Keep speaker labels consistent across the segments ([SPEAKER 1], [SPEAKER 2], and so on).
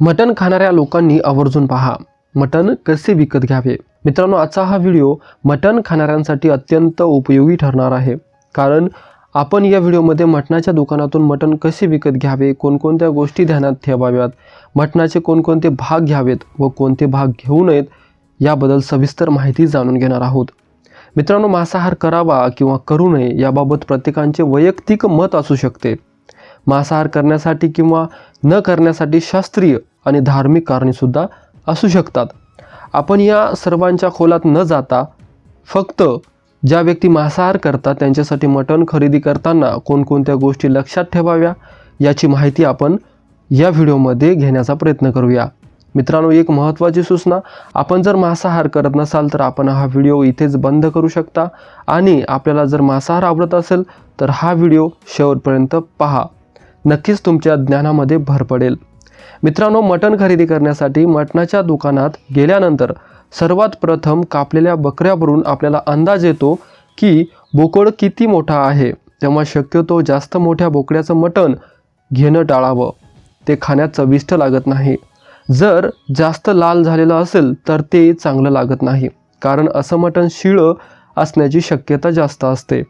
[SPEAKER 1] मटण खाणाऱ्या लोकांनी आवर्जून पहा. मटण कसे विकत घ्यावे? मित्रांनो आजचा हा व्हिडिओ मटण खाणाऱ्यांसाठी अत्यंत उपयोगी ठरणार आहे. कारण आपण या व्हिडिओमध्ये मटणाच्या दुकानातून मटण कसे विकत घ्यावे कोणकोणत्या गोष्टी ध्यानात ठेवाव्यात मटणाचे कोणकोणते भाग घ्यावेत व कोणते भाग घेऊ नयेत याबद्दल सविस्तर माहिती जाणून घेणार आहोत. मित्रांनो मांसाहार करावा किंवा करू नये याबाबत प्रत्येकांचे वैयक्तिक मत असू शकते. मांसाहार करण्यासाठी किंवा न करण्यासाठी शास्त्रीय आणि धार्मिक कारणेसुद्धा असू शकतात. आपण या सर्वांच्या खोलात न जाता फक्त ज्या व्यक्ती मांसाहार करतात त्यांच्यासाठी मटण खरेदी करताना कोणकोणत्या गोष्टी लक्षात ठेवाव्या याची माहिती आपण या व्हिडिओमध्ये घेण्याचा प्रयत्न करूया. मित्रांनो एक महत्त्वाची सूचना आपण जर मांसाहार करत नसाल तर आपण हा व्हिडिओ इथेच बंद करू शकता आणि आपल्याला जर मांसाहार आवडत असेल तर हा व्हिडिओ शेवटपर्यंत पहा. नक्कीच तुमच्या ज्ञानामध्ये भर पडेल. मित्रांनो मटण खरेदी करण्यासाठी मटणाच्या दुकानात गेल्यानंतर सर्वात प्रथम कापलेल्या बकऱ्यावरून आपल्याला अंदाज येतो की बोकड किती मोठा आहे. तेव्हा शक्यतो जास्त मोठ्या बोकड्याचं मटण घेणं टाळावं. ते खाण्यात चविष्ट लागत नाही. जर जास्त लाल झालेलं असेल तर ते चांगलं लागत नाही. कारण असं मटण शिळं असण्याची शक्यता जास्त असते.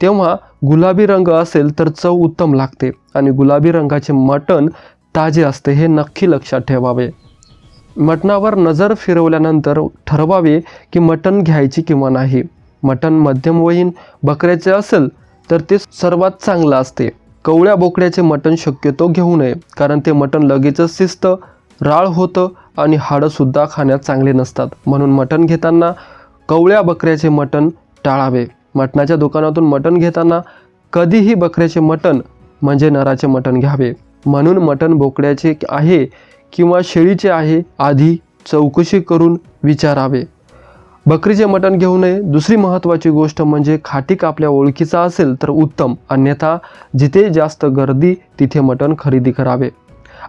[SPEAKER 1] तेव्हा गुलाबी रंग असेल तर चव उत्तम लागते आणि गुलाबी रंगाचे मटण ताजे असते हे नक्की लक्षात ठेवावे. मटणावर नजर फिरवल्यानंतर ठरवावे की मटण घ्यायची किंवा नाही. मटण मध्यमवयीन बकऱ्याचे असेल तर ते सर्वात चांगलं असते. कवळ्या बोकड्याचे मटण शक्यतो घेऊ नये कारण ते मटण लगेचच शिस्त राळ होतं आणि हाडंसुद्धा खाण्यात चांगले नसतात. म्हणून मटण घेताना कवळ्या बकऱ्याचे मटण टाळावे. मटणाच्या दुकानातून मटण घेताना कधीही बकऱ्याचे मटण म्हणजे नराचे मटण घ्यावे. म्हणून मटण बोकड्याचे आहे किंवा शेळीचे आहे आधी चौकशी करून विचारावे. बकरीचे मटण घेऊ नये. दुसरी महत्त्वाची गोष्ट म्हणजे खाटीक आपल्या ओळखीचा असेल तर उत्तम. अन्यथा जिथे जास्त गर्दी तिथे मटण खरेदी करावे.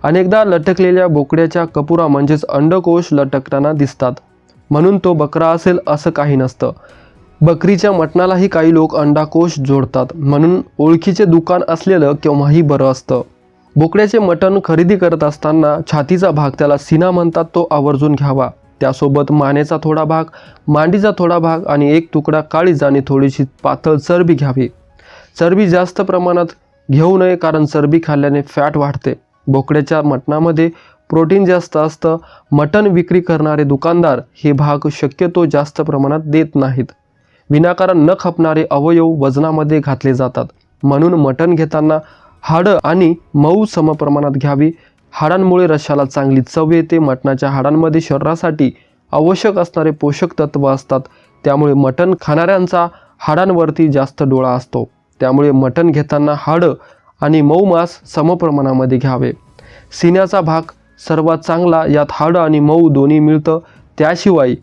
[SPEAKER 1] अनेकदा लटकलेल्या बोकड्याच्या कपुरा म्हणजेच अंडकोश लटकताना दिसतात. म्हणून तो बकरा असेल असं काही नसतं. बकरीच्या मटणालाही काही लोक अंडाकोश जोडतात. म्हणून ओळखीचे दुकान असलेलं केव्हाही बरं असतं. बोकड्याचे मटण खरेदी करत असताना छातीचा भाग त्याला सीना म्हणतात तो आवर्जून घ्यावा. त्यासोबत मानेचा थोडा भाग मांडीचा थोडा भाग आणि एक तुकडा काळीज आणि थोडीशी पातळ चरबी घ्यावी. चरबी जास्त प्रमाणात घेऊ नये कारण चरबी खाल्ल्याने फॅट वाढते. बोकड्याच्या मटणामध्ये प्रोटीन जास्त असतं. मटण विक्री करणारे दुकानदार हे भाग शक्यतो जास्त प्रमाणात देत नाहीत. विनाकारण न खपणारे अवयव वजनामध्ये घातले जातात. म्हणून मटण घेताना हाडं आणि मऊ समप्रमाणात घ्यावी. हाडांमुळे रशाला चांगली चव येते. मटणाच्या हाडांमध्ये शरीरासाठी आवश्यक असणारे पोषक तत्व असतात. त्यामुळे मटण खाणाऱ्यांचा हाडांवरती जास्त डोळा असतो. त्यामुळे मटण घेताना हाडं आणि मऊ मांस समप्रमाणामध्ये घ्यावे. सिन्याचा भाग सर्वात चांगला यात हाडं आणि मऊ दोन्ही मिळतं. त्याशिवाय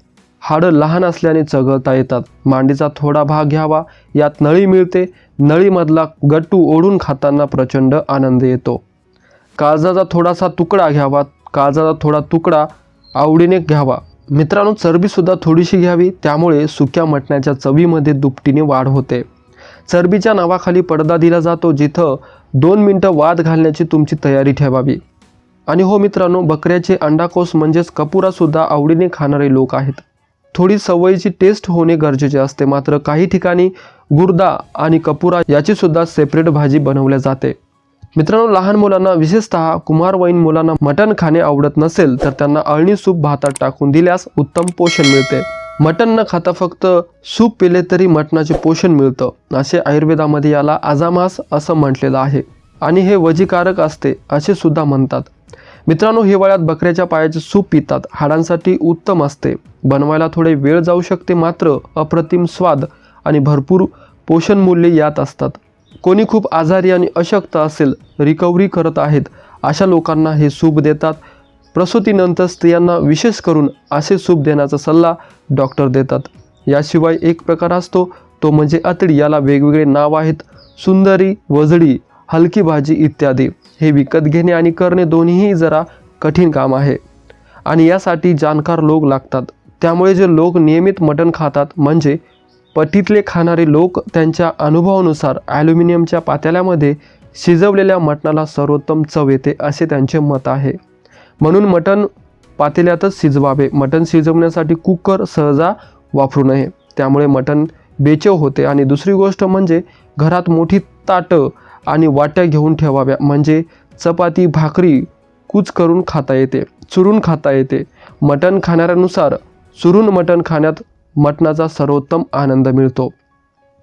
[SPEAKER 1] हाडं लहान असल्याने चघळता येतात. मांडीचा थोडा भाग घ्यावा यात नळी मिळते. नळीमधला गट्टू ओढून खाताना प्रचंड आनंद येतो. काळजाचा थोडासा तुकडा घ्यावा काळजाचा थोडा तुकडा आवडीने घ्यावा. मित्रांनो चरबीसुद्धा थोडीशी घ्यावी त्यामुळे सुक्या मटण्याच्या चवीमध्ये दुपटीने वाढ होते. चरबीच्या नावाखाली पडदा दिला जातो जिथं दोन मिनटं वाद घालण्याची तुमची तयारी ठेवावी. आणि हो मित्रांनो बकऱ्याचे अंडाकोस म्हणजेच कपुरासुद्धा आवडीने खाणारे लोक आहेत. थोडी सवयीची टेस्ट होणे गरजेचे असते. मात्र काही ठिकाणी गुर्दा आणि कपुरा याची सुद्धा सेपरेट भाजी बनवल्या जाते. मित्रांनो लहान मुलांना विशेषतः कुमारवयीन मुलांना मटण खाणे आवडत नसेल तर त्यांना अळणी सूप भातात टाकून दिल्यास उत्तम पोषण मिळते. मटण न खाता फक्त सूप पिले तरी मटणाचे पोषण मिळतं. असे आयुर्वेदामध्ये याला आजामास असं म्हटलेलं आहे. आणि हे वजीकारक असते असे सुद्धा म्हणतात. मित्रांनो हिवाळ्यात बकऱ्याच्या पायाचे सूप पितात. हाडांसाठी उत्तम असते. बनवायला थोडे वेळ जाऊ शकते मात्र अप्रतिम स्वाद आणि भरपूर पोषण मूल्ये यात असतात. कोणी खूप आजारी आणि अशक्त असेल रिकव्हरी करत आहेत. अशा लोकांना हे सूप देतात. प्रसूतीनंतर स्त्रियांना विशेष करून असे सूप देण्याचा सल्ला डॉक्टर देतात. याशिवाय एक प्रकार असतो तो म्हणजे अतडी. याला वेगवेगळे नाव आहेत. सुंदरी वजडी हलकी भाजी इत्यादी. हे विकत घेणे आणि करणे दोन्हीही जरा कठीण काम आहे. आणि यासाठी जाणकार लोक लागतात. त्यामुळे जे लोक नियमित मटण खातात म्हणजे पटीतले खाणारे लोक त्यांच्या अनुभवानुसार ॲल्युमिनियमच्या पातेल्यामध्ये शिजवलेल्या मटणाला सर्वोत्तम चव येते असे त्यांचे मत आहे. म्हणून मटण पातेल्यातच शिजवावे. मटण शिजवण्यासाठी कुकर सहजा वापरू नये. त्यामुळे मटण बेचव होते. आणि दुसरी गोष्ट म्हणजे घरात मोठी ताटं आणि वाट्या घेऊन ठेवाव्या. म्हणजे चपाती भाकरी कूच करून खाता येते चुरून खाता येते. मटण खाणाऱ्यानुसार चुरून मटण खाण्यात मटणाचा सर्वोत्तम आनंद मिळतो.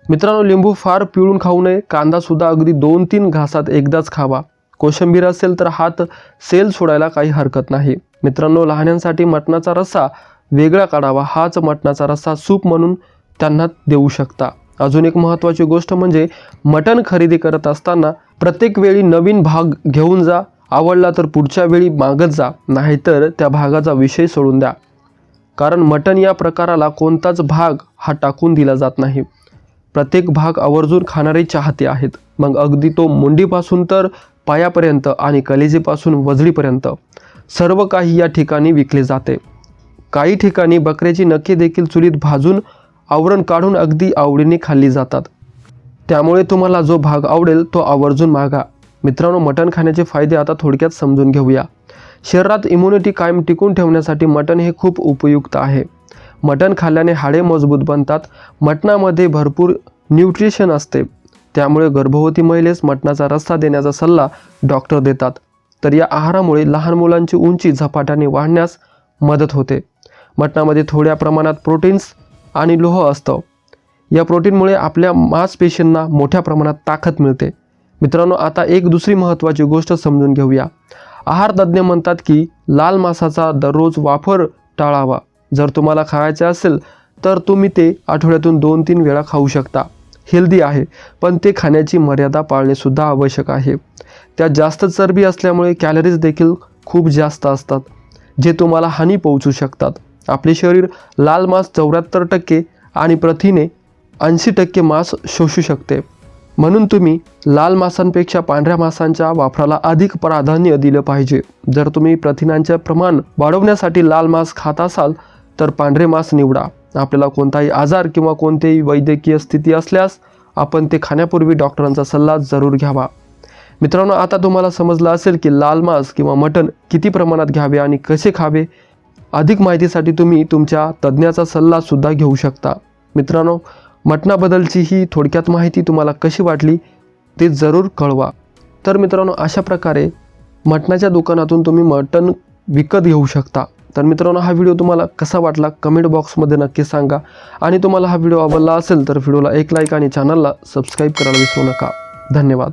[SPEAKER 1] मित्रांनो लिंबू फार पिळून खाऊ नये. कांदासुद्धा अगदी दोन तीन घासात एकदाच खावा. कोशिंबीर असेल तर हात सेल सोडायला काही हरकत नाही. मित्रांनो लहानांसाठी मटणाचा रस्सा वेगळा काढावा. हाच मटणाचा रस्सा सूप म्हणून त्यांना देऊ शकता. अजून एक महत्त्वाची गोष्ट म्हणजे मटण खरेदी करत असताना प्रत्येक वेळी नवीन भाग घेऊन जा आवडला तर पुढच्या वेळी मागत जा नाहीतर त्या भागाचा विषय सोडून द्या. कारण मटण या प्रकाराला कोणताच भाग हा टाकून दिला जात नाही. प्रत्येक भाग आवर्जून खाणारे चाहते आहेत. मग अगदी तो मुंडीपासून तर पायापर्यंत आणि कलेजीपासून वजळीपर्यंत सर्व काही या ठिकाणी विकले जाते. काही ठिकाणी बकऱ्याची नखे देखील चुलीत भाजून आवरण काढून अगदी आवडीने खाल्ली जातात. त्यामुळे तुम्हाला जो भाग आवडेल तो आवर्जून मागा. मित्रांनो मटण खाण्याचे फायदे आता थोडक्यात समजून घेऊया. शरीरात इम्युनिटी कायम टिकून ठेवण्यासाठी मटण हे खूप उपयुक्त आहे. मटण खाल्ल्याने हाडे मजबूत बनतात. मटणामध्ये भरपूर न्यूट्रिशन असते. त्यामुळे गर्भवती महिलेस मटणाचा रस्सा देण्याचा सल्ला डॉक्टर देतात. तर या आहारामुळे लहान मुलांची उंची झपाट्याने वाढण्यास मदत होते. मटणामध्ये थोड्या प्रमाणात प्रोटीन्स आणि लोह असतं. या प्रोटीनमुळे आपल्या मांसपेशींना मोठ्या प्रमाणात ताकद मिळते. मित्रांनो आता एक दुसरी महत्त्वाची गोष्ट समजून घेऊया. आहार तज्ज्ञ म्हणतात की लाल मांसाचा दररोज वापर टाळावा. जर तुम्हाला खायचे असेल तर तुम्ही ते आठवड्यातून दोन तीन वेळा खाऊ शकता. हेल्दी आहे पण ते खाण्याची मर्यादा पाळणेसुद्धा आवश्यक आहे. त्यात जास्त चरबी असल्यामुळे कॅलरीज देखील खूप जास्त असतात जे तुम्हाला हानी पोहोचू शकतात. आपले शरीर लाल मांस चौऱ्याहत्तर टक्के आणि प्रथिने ऐंशी टक्के मांस शोषू शकते. म्हणून तुम्ही लाल मांसांपेक्षा पांढऱ्या मांसांच्या वापराला अधिक प्राधान्य दिलं पाहिजे. जर तुम्ही प्रथिनांचे प्रमाण वाढवण्यासाठी लाल मांस खात असाल तर पांढरे मांस निवडा. आपल्याला कोणताही आजार किंवा कोणतेही वैद्यकीय स्थिती असल्यास आपण ते खाण्यापूर्वी डॉक्टरांचा सल्ला जरूर घ्यावा. मित्रांनो आता तुम्हाला समजलं असेल की लाल मांस किंवा मटण किती प्रमाणात घ्यावे आणि कसे खावे? अधिक माहितीसाठी तुम्ही तुमच्या तज्ज्ञाचा सल्लासुद्धा घेऊ शकता. मित्रांनो मटणाबद्दलची ही थोडक्यात माहिती तुम्हाला कशी वाटली ते जरूर कळवा. तर मित्रांनो अशा प्रकारे मटणाच्या दुकानातून तुम्ही मटण विकत घेऊ शकता. तर मित्रांनो हा व्हिडिओ तुम्हाला कसा वाटला कमेंट बॉक्समध्ये नक्की सांगा. आणि तुम्हाला हा व्हिडिओ आवडला असेल तर व्हिडिओला एक लाईक आणि चॅनलला सबस्क्राईब करायला विसरू नका. धन्यवाद.